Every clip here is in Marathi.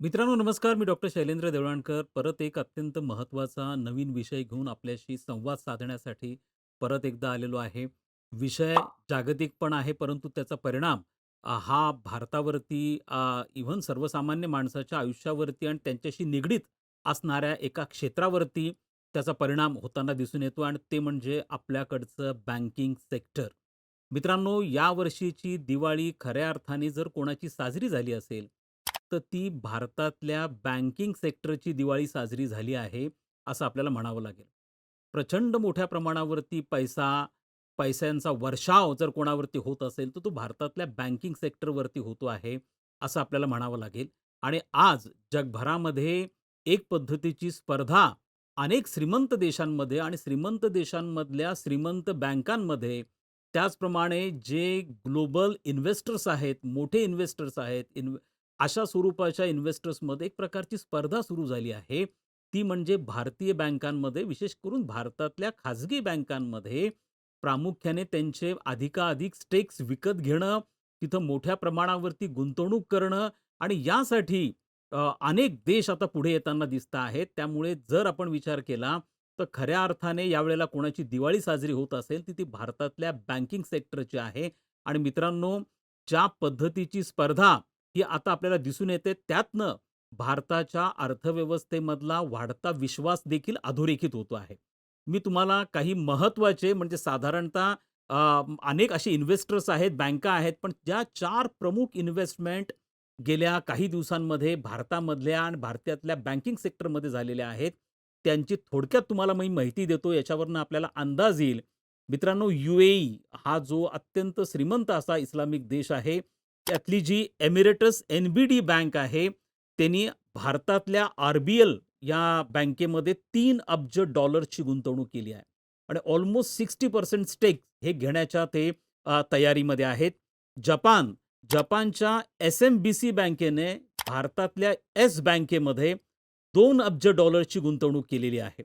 मित्रांनो नमस्कार. मी डॉक्टर शैलेंद्र देवळाणकर. परत एक अत्यंत महत्त्वाचा नवीन विषय घेऊन आपल्याशी संवाद साधण्यासाठी परत एकदा आलेलो आहे. विषय जागतिक पण आहे, परंतु त्याचा परिणाम अ, हा भारतावरती अ, इव्हन सर्वसामान्य माणसाच्या आयुष्यावरती आणि त्यांच्याशी निगडीत असणाऱ्या एका क्षेत्रावरती त्याचा परिणाम होताना दिसून येतो आणि ते म्हणजे आपल्याकडचं बँकिंग सेक्टर. मित्रांनो, यावर्षीची दिवाळी खऱ्या अर्थाने जर कोणाची साजरी झाली असेल, तर ती भारतातल्या बँकिंग सेक्टरची दिवाळी साजरी झाली आहे, असं आपल्याला म्हणावं लागेल. प्रचंड मोठ्या प्रमाणावरती पैसा, पैशांचा वर्षाव जर कोणावरती होत असेल, तर तो भारतातल्या बँकिंग सेक्टरवरती होतो आहे, असं आपल्याला म्हणावं लागेल. आणि आज जगभरामध्ये एक पद्धतीची स्पर्धा अनेक श्रीमंत देशांमध्ये आणि श्रीमंत देशांमधल्या श्रीमंत बँकांमध्ये, त्याचप्रमाणे जे ग्लोबल इन्व्हेस्टर्स आहेत, मोठे इन्व्हेस्टर्स आहेत, इन्व्हे अशा स्वरूपाच्या इन्व्हेस्टर्समध्ये एक प्रकारची स्पर्धा सुरू झाली आहे. ती म्हणजे भारतीय बँकांमध्ये, विशेष करून भारतातल्या खाजगी बँकांमध्ये प्रामुख्याने त्यांचे अधिकाधिक स्टेक्स विकत घेणं, तिथं मोठ्या प्रमाणावरती गुंतवणूक करणं आणि यासाठी अनेक देश आता पुढे येताना दिसत आहेत. त्यामुळे जर आपण विचार केला, तर खऱ्या अर्थाने यावेळेला कोणाची दिवाळी साजरी होत असेल, ती ती भारतातल्या बँकिंग सेक्टरची आहे. आणि मित्रांनो, ज्या पद्धतीची स्पर्धा ही आता आपल्याला दिसून येते, त्यातनं भारताच्या अर्थव्यवस्थेमधला वाढता विश्वास देखील अधोरेखित होतो आहे. मी तुम्हाला काही महत्त्वाचे म्हणजे साधारणतः अनेक असे इन्व्हेस्टर्स आहेत, बँका आहेत, पण ज्या चार प्रमुख इन्व्हेस्टमेंट गेल्या काही दिवसांमध्ये भारतामधल्या आणि भारतातल्या बँकिंग सेक्टरमध्ये झालेल्या आहेत, त्यांची थोडक्यात तुम्हाला मी माहिती देतो. याच्यावरनं आपल्याला अंदाज येईल. मित्रांनो, यूएई हा जो अत्यंत श्रीमंत असा इस्लामिक देश आहे, त्यातली जी एमिरेटस एनबीडी बँक आहे, त्यांनी भारतातल्या आरबीएल या बँकेमध्ये तीन अब्ज डॉलरची गुंतवणूक केली आहे. आणि ऑलमोस्ट सिक्स्टी पर्सेंट स्टेक हे घेण्याच्या ते तयारीमध्ये आहेत. जपान, जपानच्या एसएमबीसी बँकेने भारतातल्या एस बँकेमध्ये दोन अब्ज डॉलरची गुंतवणूक केलेली आहे.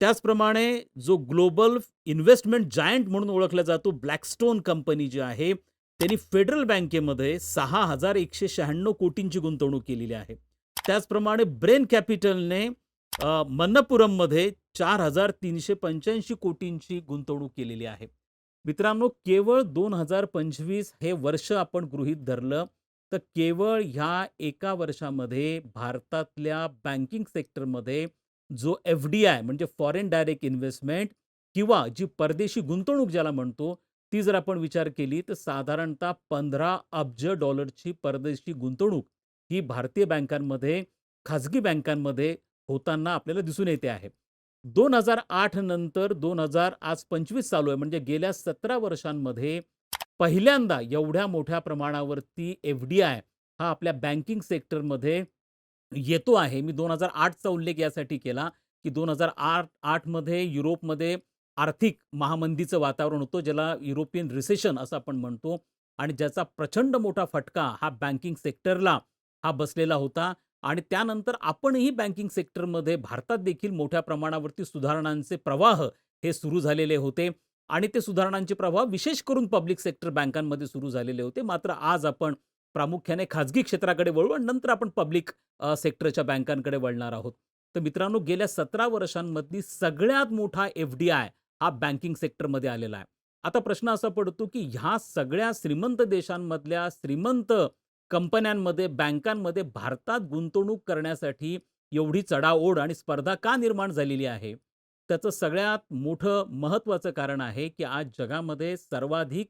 त्याचप्रमाणे जो ग्लोबल इन्व्हेस्टमेंट जायंट म्हणून ओळखला जातो, ब्लॅकस्टोन कंपनी जी आहे, त्यांनी फेडरल बँकेमध्ये 6,196 कोटींची गुंतवणूक केलेली आहे. त्याचप्रमाणे ब्रेन कॅपिटलने मन्नपुरममध्ये चार हजार तीनशे पंच्याऐंशी कोटींची गुंतवणूक केलेली आहे. मित्रांनो, केवळ 2025 हे वर्ष आपण गृहीत धरलं, तर केवळ ह्या एका वर्षामध्ये भारतातल्या बँकिंग सेक्टरमध्ये जो एफ-डी-आय म्हणजे फॉरेन डायरेक्ट इन्व्हेस्टमेंट किंवा जी परदेशी गुंतवणूक ज्याला म्हणतो, ती जर आपण विचार केली, तर साधारणतः 15 अब्ज डॉलरची परदेशी गुंतवणूक ही भारतीय बँकांमध्ये, खाजगी बँकांमध्ये होताना आपल्याला दिसून येते आहे. 2008 नंतर दोन हजार आज 25 चालू आहे, म्हणजे गेल्या 17 वर्षांमध्ये पहिल्यांदा एवढ्या मोठ्या प्रमाणावरती एफ-डी-आय हा आपल्या बँकिंग सेक्टरमध्ये येतो आहे. मी दोन हजार आठचा उल्लेख यासाठी केला, की दोन हजार आठ आठमध्ये युरोपमध्ये आर्थिक महामंदीचं वातावरण होतं, ज्याला युरोपियन रिसेशन असं आपण म्हणतो आणि ज्याचा प्रचंड मोठा फटका हा बँकिंग सेक्टरला हा बसलेला होता आणि त्यानंतर आपणही बँकिंग सेक्टरमध्ये भारतात देखील मोठ्या प्रमाणावरती सुधारणांचे प्रवाह हे सुरू झालेले होते आणि ते सुधारणांचे प्रवाह विशेष करून पब्लिक सेक्टर बँकांमध्ये सुरू झालेले होते. मात्र आज आपण प्रामुख्याने खाजगी क्षेत्राकडे वळू आणि नंतर आपण पब्लिक सेक्टरच्या बँकांकडे वळणार आहोत. तर मित्रांनो, गेल्या 17 वर्षांमधली सगळ्यात मोठा एफ-डी-आय हा बँकिंग सेक्टरमध्ये आलेला आहे. आता प्रश्न असा पडतो, की ह्या सगळ्या श्रीमंत देशांमधल्या श्रीमंत कंपन्यांमध्ये, बँकांमध्ये भारतात गुंतवणूक करण्यासाठी एवढी चढाओढ आणि स्पर्धा का निर्माण झालेली आहे? त्याचं सगळ्यात मोठं महत्त्वाचं कारण आहे, की आज जगामध्ये सर्वाधिक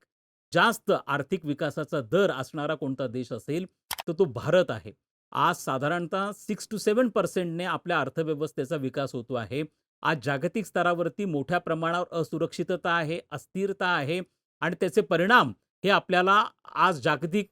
जास्त आर्थिक विकासाचा दर असणारा कोणता देश असेल, तर तो भारत आहे. आज साधारणतः सिक्स टू सेवन पर्सेंटने आपल्या अर्थव्यवस्थेचा विकास होतो आहे. आज जागतिक स्तरावरती मोठ्या प्रमाणावर असुरक्षितता आहे, अस्थिरता आहे आणि त्याचे परिणाम हे आपल्याला आज जागतिक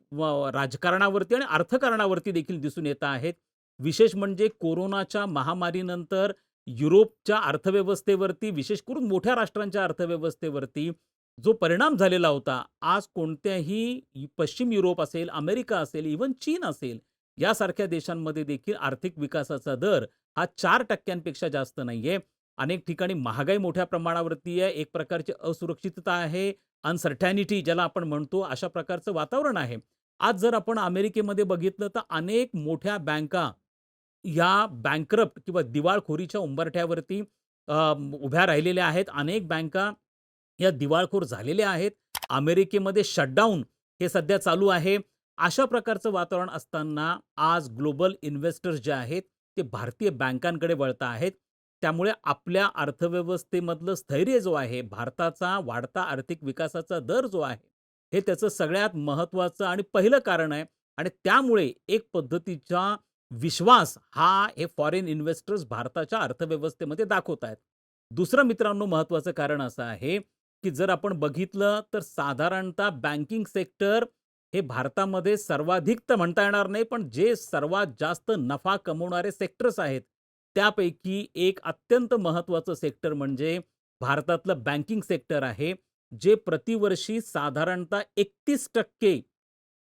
राजकारणावरती आणि अर्थकारणावरती देखील दिसून येत आहेत. विशेष म्हणजे कोरोनाच्या महामारीनंतर युरोपच्या अर्थव्यवस्थेवरती, विशेष करून मोठ्या राष्ट्रांच्या अर्थव्यवस्थेवरती जो परिणाम झालेला होता, आज कोणत्याही पश्चिम युरोप असेल, अमेरिका असेल, इव्हन चीन असेल, यासारख्या देशांमध्ये देखील आर्थिक विकासाचा दर हा चार टक्क्यांपेक्षा जास्त नाहीये. अनेक ठिकाणी महागाई मोठ्या प्रमाणावरती आहे. एक प्रकारची असुरक्षितता आहे, अनसर्टॅनिटी ज्याला आपण म्हणतो, अशा प्रकारचं वातावरण आहे. आज जर आपण अमेरिकेमध्ये बघितलं, तर अनेक मोठ्या बँका या बँकरप्ट किंवा दिवाळखोरीच्या उंबरठ्यावरती उभ्या राहिलेल्या आहेत. अनेक बँका या दिवाळखोर झालेल्या आहेत. अमेरिकेमध्ये शटडाऊन हे सध्या चालू आहे. अशा प्रकारचं वातावरण असताना आज ग्लोबल इन्व्हेस्टर्स जे आहेत, ते भारतीय बँकांकडे वळता आहेत. त्यामुळे आपल्या अर्थव्यवस्थेमधलं स्थैर्य जो आहे, भारताचा वाढता आर्थिक विकासाचा दर जो आहे, हे त्याचं सगळ्यात महत्त्वाचं आणि पहिलं कारण आहे आणि त्यामुळे एक पद्धतीचा विश्वास हा हे फॉरेन इन्व्हेस्टर्स भारताच्या अर्थव्यवस्थेमध्ये दाखवत आहेत. दुसरं मित्रांनो महत्त्वाचं कारण असं आहे, की जर आपण बघितलं तर साधारणतः बँकिंग सेक्टर हे भारतामध्ये सर्वाधिक तर म्हणता येणार नाही, पण जे सर्वात जास्त नफा कमवणारे सेक्टर्स आहेत, त्यापैकी एक अत्यंत महत्त्वाचं सेक्टर म्हणजे भारतातलं बँकिंग सेक्टर आहे, जे प्रतिवर्षी साधारणतः 31%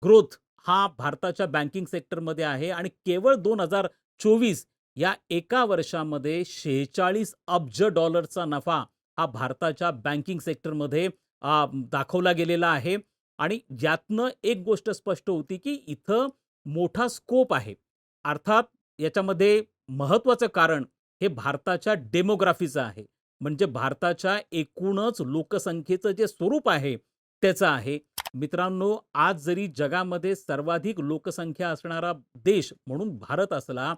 ग्रोथ हा भारताच्या बँकिंग सेक्टरमध्ये आहे आणि केवळ 2024 या एका वर्षामध्ये 46 अब्ज डॉलरचा नफा हा भारताच्या बँकिंग सेक्टरमध्ये दाखवला गेलेला आहे. आणि ज्यातनं एक गोष्ट स्पष्ट होती, की इथं मोठा स्कोप आहे. अर्थात याच्यामध्ये महत्त्वाचं कारण हे भारताच्या डेमोग्राफीचं आहे. म्हणजे भारताच्या एकूणच लोकसंख्येचं जे स्वरूप आहे, त्याचं आहे. मित्रांनो, आज जरी जगामध्ये सर्वाधिक लोकसंख्या असणारा देश म्हणून भारत असला,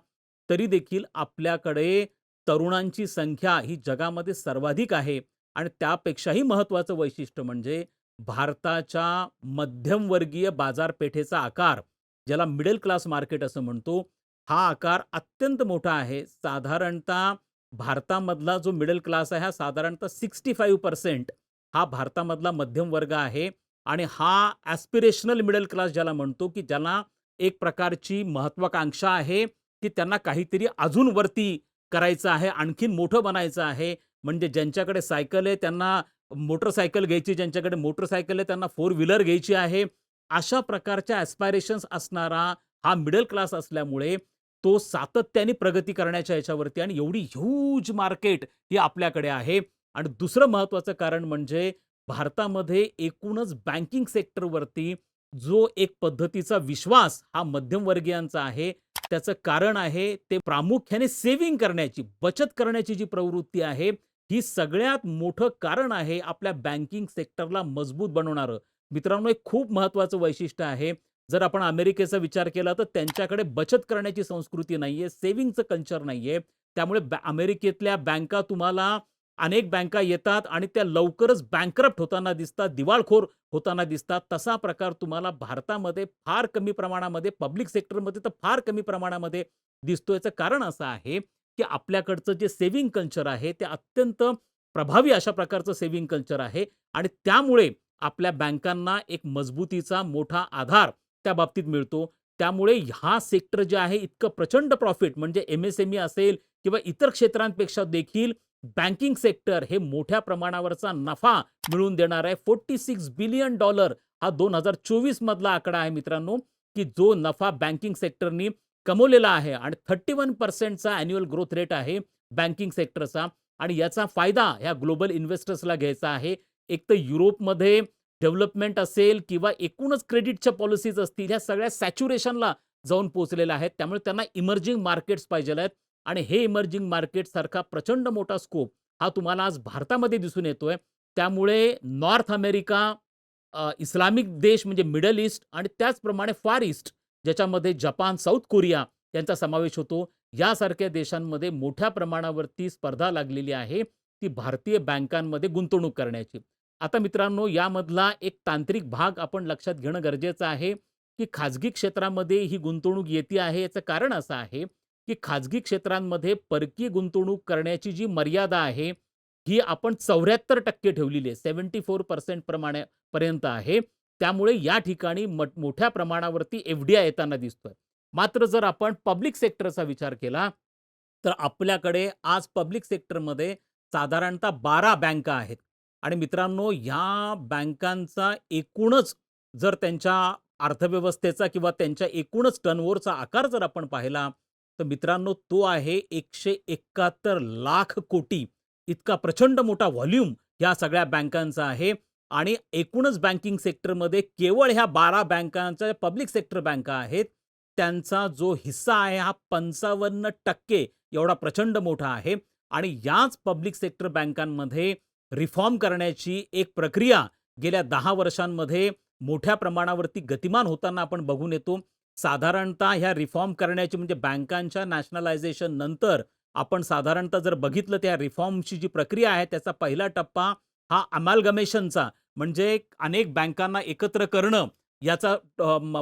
तरी देखील आपल्याकडे तरुणांची संख्या ही जगामध्ये सर्वाधिक आहे आणि त्यापेक्षाही महत्त्वाचं वैशिष्ट्य म्हणजे भारताच्या मध्यमवर्गीय बाजारपेठेचा आकार, ज्याला मिडल क्लास मार्केट असं म्हणतो, हा आकार अत्यंत मोठा आहे. साधारणतः भारतामधला जो मिडल क्लास आहे, हा साधारणतः 65% हा भारतामधला मध्यम वर्ग आहे आणि हा ॲस्पिरेशनल मिडल क्लास ज्याला म्हणतो, की ज्याला एक प्रकारची महत्त्वाकांक्षा आहे, की त्यांना काहीतरी अजून वरती करायचं आहे, आणखीन मोठं बनायचं आहे. म्हणजे ज्यांच्याकडे सायकल आहे त्यांना मोटरसायकल घ्यायची, ज्यांच्याकडे मोटरसायकल आहे त्यांना फोर व्हीलर घ्यायची आहे. अशा प्रकारच्या ॲस्पायरेशन्स असणारा हा मिडल क्लास असल्यामुळे तो सातत्याने प्रगती करण्याच्या ह्याच्यावरती आणि एवढी ह्यूज मार्केट ही आपल्याकडे आहे. आणि दुसरं महत्त्वाचं कारण म्हणजे भारतामध्ये एकूणच बँकिंग सेक्टरवरती जो एक पद्धतीचा विश्वास हा मध्यमवर्गीयांचा आहे, त्याचं कारण आहे ते प्रामुख्याने सेव्हिंग करण्याची, बचत करण्याची जी प्रवृत्ती आहे, ही सगळ्यात मोठं कारण आहे आपल्या बँकिंग सेक्टरला मजबूत बनवणारं. मित्रांनो, एक खूप महत्त्वाचं वैशिष्ट्य आहे. जर आपण अमेरिकेचा विचार केला तर त्यांच्याकडे बचत करण्याची संस्कृती नाहीये, सेव्हिंगचं कल्चर नाहीये. त्यामुळे बॅ अमेरिकेतल्या बँका तुम्हाला अनेक बँका येतात आणि त्या लवकरच बँकरप्ट होताना दिसतात, दिवाळखोर होताना दिसतात. तसा प्रकार तुम्हाला भारतामध्ये फार कमी प्रमाणामध्ये, पब्लिक सेक्टरमध्ये तर फार कमी प्रमाणामध्ये दिसतो. याचं कारण असं आहे, की आपल्याकडचं जे सेव्हिंग कल्चर आहे, ते अत्यंत प्रभावी अशा प्रकारचं सेव्हिंग कल्चर आहे आणि त्यामुळे आपल्या बँकांना एक मजबूतीचा मोठा आधार त्या बाबतीत मिळतो. त्यामुळे हा सेक्टर जे आहे इतकं प्रचंड प्रॉफिट म्हणजे एम-एस-एम-ई असेल किंवा इतर क्षेत्रांपेक्षा देखील बँकिंग सेक्टर हे मोठ्या प्रमाणावरचा नफा मिळवून देणार आहे. $46 बिलियन हा 2024 मधला आकडा आहे मित्रांनो, की जो नफा बँकिंग सेक्टरनी कमवलेला आहे आणि थर्टी वन पर्सेंटचा अॅन्युअल ग्रोथ रेट आहे बँकिंग सेक्टरचा आणि याचा फायदा ह्या ग्लोबल इन्व्हेस्टर्सला घ्यायचा आहे. एक तर युरोपमध्ये डेव्हलपमेंट असेल किंवा एकूणच क्रेडिटच्या पॉलिसीज असतील, ह्या सगळ्या सॅच्युरेशनला जाऊन पोहोचलेल्या आहेत. त्यामुळे त्यांना इमर्जिंग मार्केट्स पाहिजेल आहेत आणि हे इमर्जिंग मार्केटसारखा प्रचंड मोठा स्कोप हा तुम्हाला आज भारतामध्ये दिसून येतोय. त्यामुळे नॉर्थ अमेरिका, इस्लामिक देश म्हणजे मिडल ईस्ट आणि त्याचप्रमाणे फार ईस्ट, ज्याच्यामध्ये जपान, साऊथ कोरिया यांचा समावेश होतो. यासारख्या देशांमध्ये मोठ्या प्रमाणावरती स्पर्धा लागलेली आहे, ती भारतीय बँकांमध्ये गुंतवणूक करण्याची. आता मित्रांनो, यामधला एक तांत्रिक भाग आपण लक्षात घेणं गरजेचं आहे, की खाजगी क्षेत्रामध्ये ही गुंतवणूक येते आहे. याचं कारण असं आहे, की खाजगी क्षेत्रांमध्ये परकीय गुंतवणूक करण्याची जी मर्यादा आहे, ही आपण 74% ठेवलेली आहे. 74% प्रमाणे पर्यंत आहे. त्यामुळे या ठिकाणी मट मोठ्या प्रमाणावरती एफ-डी-आय येताना दिसतोय. मात्र जर आपण पब्लिक सेक्टरचा विचार केला, तर आपल्याकडे आज पब्लिक सेक्टरमध्ये साधारणतः 12 बँका आहेत. आणि मित्रांनो, ह्या बँकांचा एकूणच जर त्यांच्या अर्थव्यवस्थेचा किंवा त्यांच्या एकूणच टर्नओव्हरचा आकार जर आपण पाहिला, तर मित्रांनो, तो आहे 171 लाख कोटी. इतका प्रचंड मोठा व्हॉल्यूम ह्या सगळ्या बँकांचा आहे. आणि एकूणच बँकिंग सेक्टरमध्ये केवळ ह्या 12 बँकांच्या पब्लिक सेक्टर बँका आहेत. त्यांचा जो हिस्सा आहे हा 55% एवढा प्रचंड मोठा आहे आणि याच पब्लिक सेक्टर बँकांमध्ये रिफॉर्म करण्याची एक प्रक्रिया गेल्या दहा वर्षांमध्ये मोठ्या प्रमाणावरती गतिमान होताना आपण बघून येतो. साधारणतः ह्या रिफॉर्म करण्याची म्हणजे बँकांच्या नॅशनलायझेशन नंतर आपण साधारणतः जर बघितलं त्या रिफॉर्मची जी प्रक्रिया आहे त्याचा पहिला टप्पा हा अमॅलगमेशनचा म्हणजे अनेक बँकांना एकत्र करणं याचा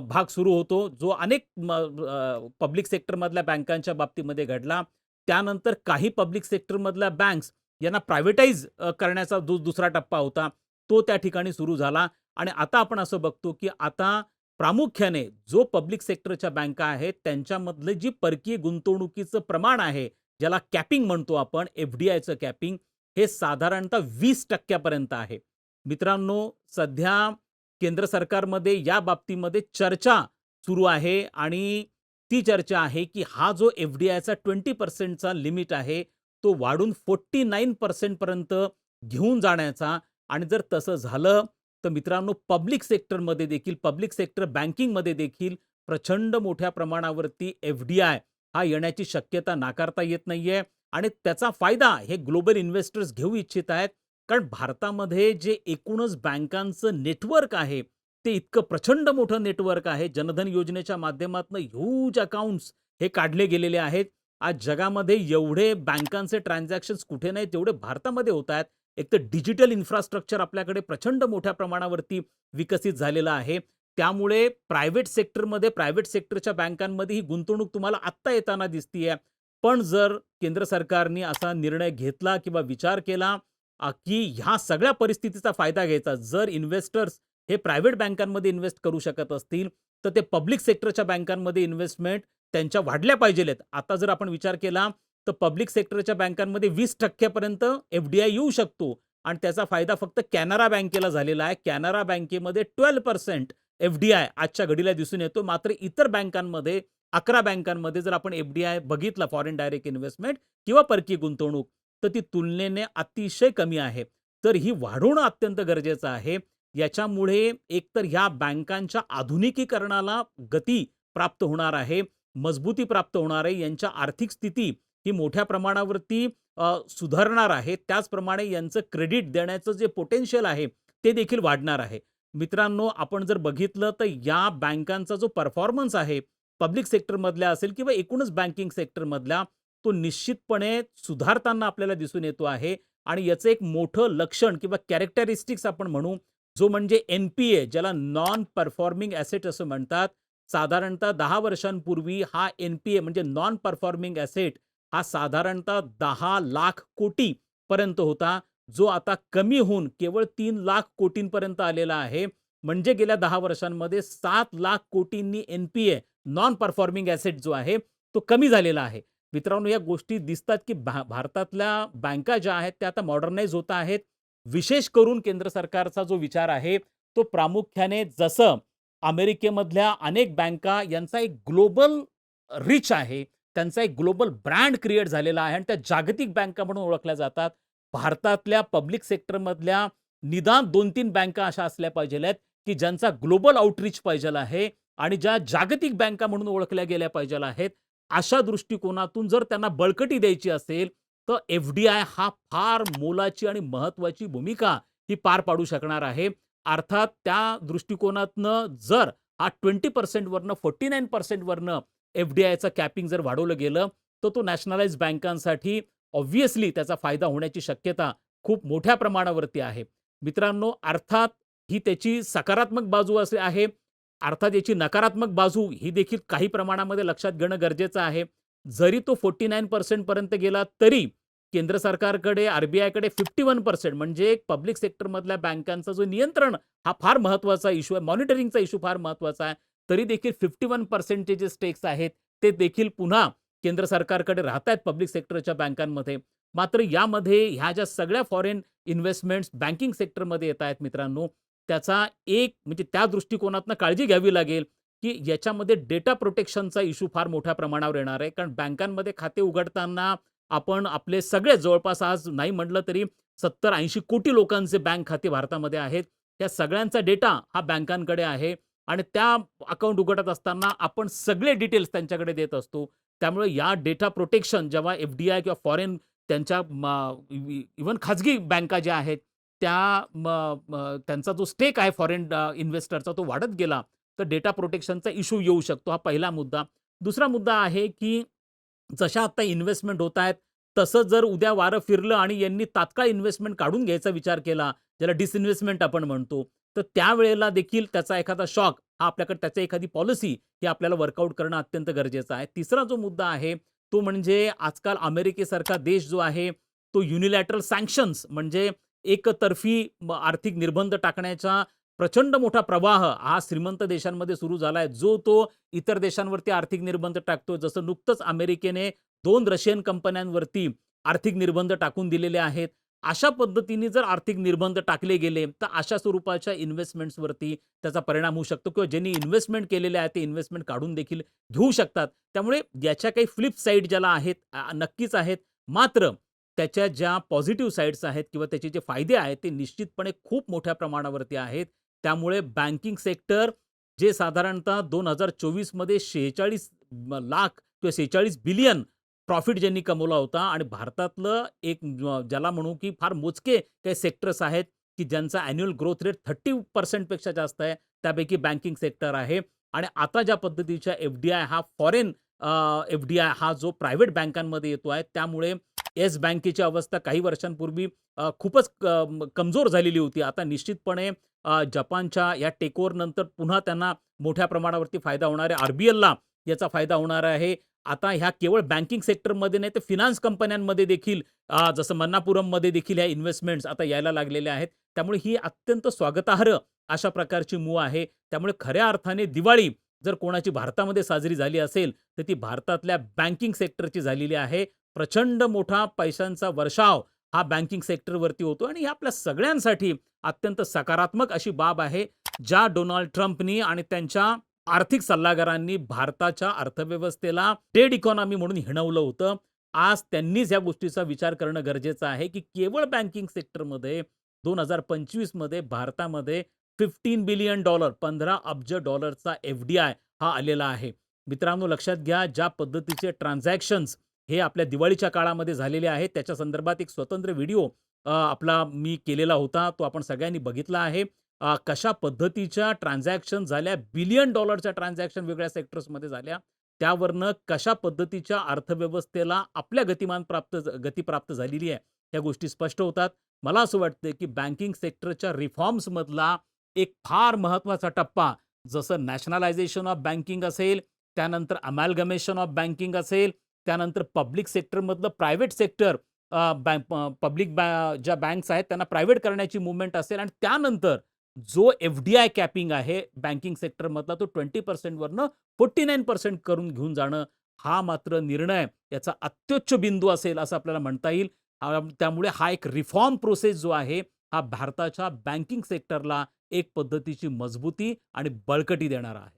भाग सुरू होतो. जो अनेक पब्लिक सेक्टरमधल्या बँकांच्या बाबतीमध्ये घडला. त्यानंतर काही पब्लिक सेक्टरमधल्या बँक्स यांना प्रायव्हेटाईज करण्याचा जो दुसरा टप्पा होता, तो त्या ठिकाणी सुरू झाला आणि आता आपण असं बघतो, की आता प्रामुख्याने जो पब्लिक सेक्टरच्या बँका आहेत, त्यांच्यामधले जी परकीय गुंतवणुकीचं प्रमाण आहे, ज्याला कॅपिंग म्हणतो आपण, एफ-डी-आयचं कॅपिंग, हे साधारणतः वीस टक्क्यापर्यंत आहे. मित्रांनो, सध्या केंद्र सरकारमध्ये या बाबतीमध्ये चर्चा सुरू आहे आणि ती चर्चा आहे, की हा जो एफ-डी-आयचा ट्वेंटी पर्सेंटचा लिमिट आहे, तो वाढून फोर्टी नाईन पर्सेंटपर्यंत घेऊन जाण्याचा आणि जर तसं झालं, तर मित्रांनो पब्लिक सेक्टरमध्ये देखील, पब्लिक सेक्टर बँकिंगमध्ये देखील प्रचंड मोठ्या प्रमाणावरती एफ-डी-आय हा येण्याची शक्यता नाकारता येत नाहीये आणि त्याचा फायदा हे ग्लोबल इन्व्हेस्टर्स घेऊ इच्छित आहेत. कारण भारतामध्ये जे एकूणच बँकांचं नेटवर्क आहे, ते इतकं प्रचंड मोठं नेटवर्क आहे. जनधन योजनेच्या माध्यमातून ह्यूज अकाउंट्स हे काढले गेलेले आहेत. आज जगामध्ये एवढे बँकांचे ट्रान्झॅक्शन्स कुठे नाही तेवढे भारतामध्ये होत आहेत. एकतर डिजिटल इन्फ्रास्ट्रक्चर आपल्याकडे प्रचंड मोठ्या प्रमाणावरती विकसित झालेलं आहे. त्यामुळे प्रायव्हेट सेक्टरमध्ये, प्रायव्हेट सेक्टरच्या बँकांमध्ये ही गुंतवणूक तुम्हाला आत्ता येताना दिसतीये. पण जर केंद्र सरकारने असा निर्णय घेतला किंवा विचार केला, की ह्या सगळ्या परिस्थितीचा फायदा घ्यायचा. जर इन्व्हेस्टर्स हे प्रायव्हेट बँकांमध्ये इन्व्हेस्ट करू शकत असतील, तर ते पब्लिक सेक्टरच्या बँकांमध्ये इन्व्हेस्टमेंट त्यांच्या वाढल्या पाहिजेत आता जर आपण विचार केला, तर पब्लिक सेक्टरच्या बँकांमध्ये वीस टक्क्यापर्यंत एफ-डी-आय येऊ शकतो आणि त्याचा फायदा फक्त कॅनरा बँकेला झालेला आहे. कॅनरा बँकेमध्ये 12% एफ-डी-आय आजच्या घडीला दिसून येतो. मात्र इतर बँकांमध्ये 11 बँकांमध्ये जर आपण एफ-डी-आय बघितला फॉरेन डायरेक्ट इन्व्हेस्टमेंट किंवा परकीय गुंतवणूक, तर ती तुलनेने अतिशय कमी आहे. तर ही वाढवणं अत्यंत गरजेचं आहे. याच्यामुळे एकतर ह्या बँकांच्या आधुनिकीकरणाला गती प्राप्त होणार आहे, मजबूती प्राप्त होणार आहे. यांच्या आर्थिक स्थिती ही मोठ्या प्रमाणावरती सुधारणार आहे. त्याचप्रमाणे यांचं क्रेडिट देण्याचं जे पोटेन्शियल आहे, ते देखील वाढणार आहे. मित्रांनो, आपण जर बघितलं तर या बँकांचा जो परफॉर्मन्स आहे, पब्लिक सेक्टरमधल्या असेल किंवा एकूणच बँकिंग सेक्टरमधल्या तो निश्चितपणे सुधारताना आपल्याला दिसून येतो आहे आणि याचं एक मोठं लक्षण किंवा कॅरेक्टरिस्टिक्स आपण म्हणू, जो म्हणजे एन-पी-ए ज्याला नॉन परफॉर्मिंग ॲसेट असं म्हणतात. साधारणतः दहा वर्षांपूर्वी हा एन-पी-ए म्हणजे नॉन परफॉर्मिंग ॲसेट हा साधारणतः दहा लाख कोटी पर्यंत होता, जो आता कमी होऊन केवळ तीन लाख कोटींपर्यंत आलेला आहे. म्हणजे गेल्या दहा वर्षांमध्ये सात लाख कोटींनी एन-पी-ए नॉन परफॉर्मिंग ॲसेट जो आहे, तो कमी झालेला आहे. मित्रांनो, या गोष्टी दिसतात, की भा भारतातल्या बँका ज्या आहेत, त्या आता मॉडर्नाइज होत आहेत. विशेष करून केंद्र सरकारचा जो विचार आहे, तो प्रामुख्याने जसं अमेरिकेमधल्या अनेक बँका यांचा एक ग्लोबल रिच आहे. त्यांचा एक ग्लोबल ब्रँड क्रिएट झालेला आहे आणि त्या जागतिक बँका म्हणून ओळखल्या जातात. भारतातल्या पब्लिक सेक्टरमधल्या निदान 2-3 बँका अशा असल्या पाहिजेल्यात, की ज्यांचा ग्लोबल आउटरीच पाहिजेल आहे आणि ज्या जागतिक बँका म्हणून ओळखल्या गेल्या पाहिजे आहेत. अशा दृष्टिकोनातून जर त्यांना बळकटी द्यायची असेल, तर एफ-डी-आय हा फार मोलाची आणि महत्त्वाची भूमिका ही पार पाडू शकणार आहे. अर्थात त्या दृष्टिकोनातनं जर हा ट्वेंटी पर्सेंटवरनं फोर्टी नाईन पर्सेंटवरनं एफ-डी-आयचं कॅपिंग जर वाढवलं गेलं, तर तो नॅशनलाइज बँकांसाठी ऑब्व्हियसली त्याचा फायदा होण्याची शक्यता खूप मोठ्या प्रमाणावरती आहे. मित्रांनो, अर्थात ही त्याची सकारात्मक बाजू असे आहे. अर्थात याची नकारात्मक बाजू ही देखील काही प्रमाणामध्ये लक्षात घेणं गरजेचं आहे. जरी तो फोर्टी नाईन पर्सेंटपर्यंत गेला तरी केंद्र सरकारकडे, आर-बी-आयकडे 51% म्हणजे पब्लिक सेक्टरमधल्या बँकांचा जो नियंत्रण हा फार महत्त्वाचा इशू आहे. मॉनिटरिंगचा इश्यू फार महत्त्वाचा आहे. तरी देखील फिफ्टी वन पर्सेंटचे जे स्टेक्स आहेत, ते देखील पुन्हा केंद्र सरकारकडे राहतायत पब्लिक सेक्टरच्या बँकांमध्ये. मात्र यामध्ये ह्या ज्या सगळ्या फॉरेन इन्व्हेस्टमेंट्स बँकिंग सेक्टरमध्ये येत आहेत मित्रांनो, त्याचा एक म्हणजे त्या दृष्टिकोनातनं काळजी घ्यावी लागेल, की याच्यामध्ये डेटा प्रोटेक्शनचा इशू फार मोठ्या प्रमाणावर येणार आहे. कारण बँकांमध्ये खाते उघडताना आपण आपले सगळे जवळपास आज नाही म्हटलं तरी 70-80 कोटी लोकांचे बँक खाते भारतामध्ये आहेत. त्या सगळ्यांचा डेटा हा बँकांकडे आहे. आणि त्या अकाउंट उघडत असताना आपण सगळे डिटेल्स त्यांच्याकडे देत असतो. त्यामुळे या डेटा प्रोटेक्शन जेव्हा एफ-डी-आय किंवा फॉरेन त्यांच्या इव्हन खाजगी बँका ज्या आहेत त्या त्यांचा जो स्टेक आहे फॉरेन इन्व्हेस्टरचा तो वाढत गेला, तर डेटा प्रोटेक्शनचा इश्यू येऊ शकतो. हा पहिला मुद्दा. दुसरा मुद्दा आहे, की जशा आता इन्व्हेस्टमेंट होत आहेत, तसं जर उद्या वारं फिरलं आणि यांनी तात्काळ इन्व्हेस्टमेंट काढून घ्यायचा विचार केला, ज्याला डिसइन्व्हेस्टमेंट आपण म्हणतो, तर त्यावेळेला देखील त्याचा एखादा शॉक हा आपल्याकडे त्याची एखादी पॉलिसी ही आपल्याला वर्कआउट करणं अत्यंत गरजेचं आहे. तिसरा जो मुद्दा आहे, तो म्हणजे आजकाल अमेरिकेसारखा देश जो आहे, तो युनिलॅटरल सँक्शन्स म्हणजे एकतर्फी आर्थिक निर्बंध टाकण्याचा प्रचंड मोठा प्रवाह हा श्रीमंत देशांमध्ये सुरू झाला आहे. जो तो इतर देशांवरती आर्थिक निर्बंध टाकतोय. जसं नुकतंच अमेरिकेने दोन रशियन कंपन्यांवरती आर्थिक निर्बंध टाकून दिलेले आहेत. अशा पद्धतीने जर आर्थिक निर्बंध टाकले गेले, तर अशा स्वरूपाच्या इन्व्हेस्टमेंट्सवरती त्याचा परिणाम होऊ शकतो किंवा ज्यांनी इन्व्हेस्टमेंट केलेले आहे, ते इन्व्हेस्टमेंट काढून देखील घेऊ शकतात. त्यामुळे याच्या काही फ्लिप साईड ज्याला आहेत नक्कीच आहेत. मात्र त्याच्या ज्या पॉझिटिव्ह साईड्स आहेत किंवा त्याचे जे फायदे आहेत, ते निश्चितपणे खूप मोठ्या प्रमाणावरती आहेत. त्यामुळे बँकिंग सेक्टर जे साधारणतः 2024 मध्ये 46 म लाख किंवा 46 बिलियन प्रॉफिट ज्यांनी कमवला होता आणि भारतातलं एक ज्याला म्हणू की फार मोजके काही सेक्टर्स आहेत, की ज्यांचा अॅन्युअल ग्रोथ रेट 30% पेक्षा जास्त आहे. त्यापैकी बँकिंग सेक्टर आहे आणि आता ज्या पद्धतीच्या एफ-डी-आय हा फॉरेन एफ-डी-आय हा जो प्रायव्हेट बँकांमध्ये येतो आहे, त्यामुळे येस बँकेची अवस्था काही वर्षांपूर्वी खूपच कमजोर झालेली होती. आता निश्चितपणे जपानच्या या टेकओव्हरनंतर पुन्हा त्यांना मोठ्या प्रमाणावरती फायदा होणार आहे. आर-बी-एलला याचा फायदा होणार आहे. आता ह्या केवळ बँकिंग सेक्टरमध्ये नाही, तर फिनान्स कंपन्यांमध्ये देखील जसं मन्नापुरममध्ये देखील ह्या इन्व्हेस्टमेंट्स आता यायला लागलेल्या आहेत. त्यामुळे ही अत्यंत स्वागतार्ह अशा प्रकारची मूव आहे. त्यामुळे खऱ्या अर्थाने दिवाळी जर कोणाची भारतामध्ये साजरी झाली असेल, तर ती भारतातल्या बँकिंग सेक्टरची झालेली आहे. प्रचंड मोठा पैशांचा वर्षाव हा बँकिंग सेक्टरवरती होतो आणि ही आपल्या सगळ्यांसाठी अत्यंत सकारात्मक अशी बाब आहे. ज्या डोनाल्ड ट्रम्पनी आणि त्यांच्या आर्थिक सल्लागारांनी भारताच्या अर्थव्यवस्थेला ट्रेड इकॉनॉमी म्हणून हिणवलं होतं. आज त्यांनीच या गोष्टीचा विचार करणं गरजेचं आहे, की केवळ बँकिंग सेक्टरमध्ये दोन हजार पंचवीसमध्ये भारतामध्ये फिफ्टीन बिलियन डॉलर पंधरा अब्ज डॉलरचा एफ-डी-आय हा आलेला आहे. मित्रांनो लक्षात घ्या, ज्या पद्धतीचे ट्रान्झॅक्शन्स हे आपल्या दिवाळीच्या काळामध्ये झालेले आहेत, त्याच्या संदर्भात एक स्वतंत्र व्हिडिओ आपला मी केलेला होता. तो आपण सगळ्यांनी बघितला आहे. कशा पद्धतीच्या ट्रान्झॅक्शन झाल्या, बिलियन डॉलरच्या ट्रान्झॅक्शन वेगळ्या सेक्टर्समध्ये झाल्या. त्यावरनं कशा पद्धतीच्या अर्थव्यवस्थेला आपल्या गतिमान प्राप्त गती प्राप्त झालेली आहे, ह्या गोष्टी स्पष्ट होतात. मला असं वाटतं की बँकिंग सेक्टरच्या रिफॉर्म्समधला एक फार महत्त्वाचा टप्पा जसं नॅशनलायझेशन ऑफ बँकिंग असेल, त्यानंतर अमॅलगमेशन ऑफ बँकिंग असेल, त्यानंतर पब्लिक सेक्टरमधलं प्रायव्हेट सेक्टर बँक पब्लिक बॅ ज्या बँक्स आहेत त्यांना प्रायव्हेट करण्याची मुवमेंट असेल आणि त्यानंतर जो एफ-डी-आय कॅपिंग आहे बँकिंग सेक्टरमधला तो 20% वरनं 49% करून घेऊन जाणं, हा मात्र निर्णय याचा अत्युच्च बिंदू असेल असं आपल्याला म्हणता येईल. त्यामुळे हा एक रिफॉर्म प्रोसेस जो आहे, हा भारताच्या बँकिंग सेक्टरला एक पद्धतीची मजबूती आणि बळकटी देणारा आहे.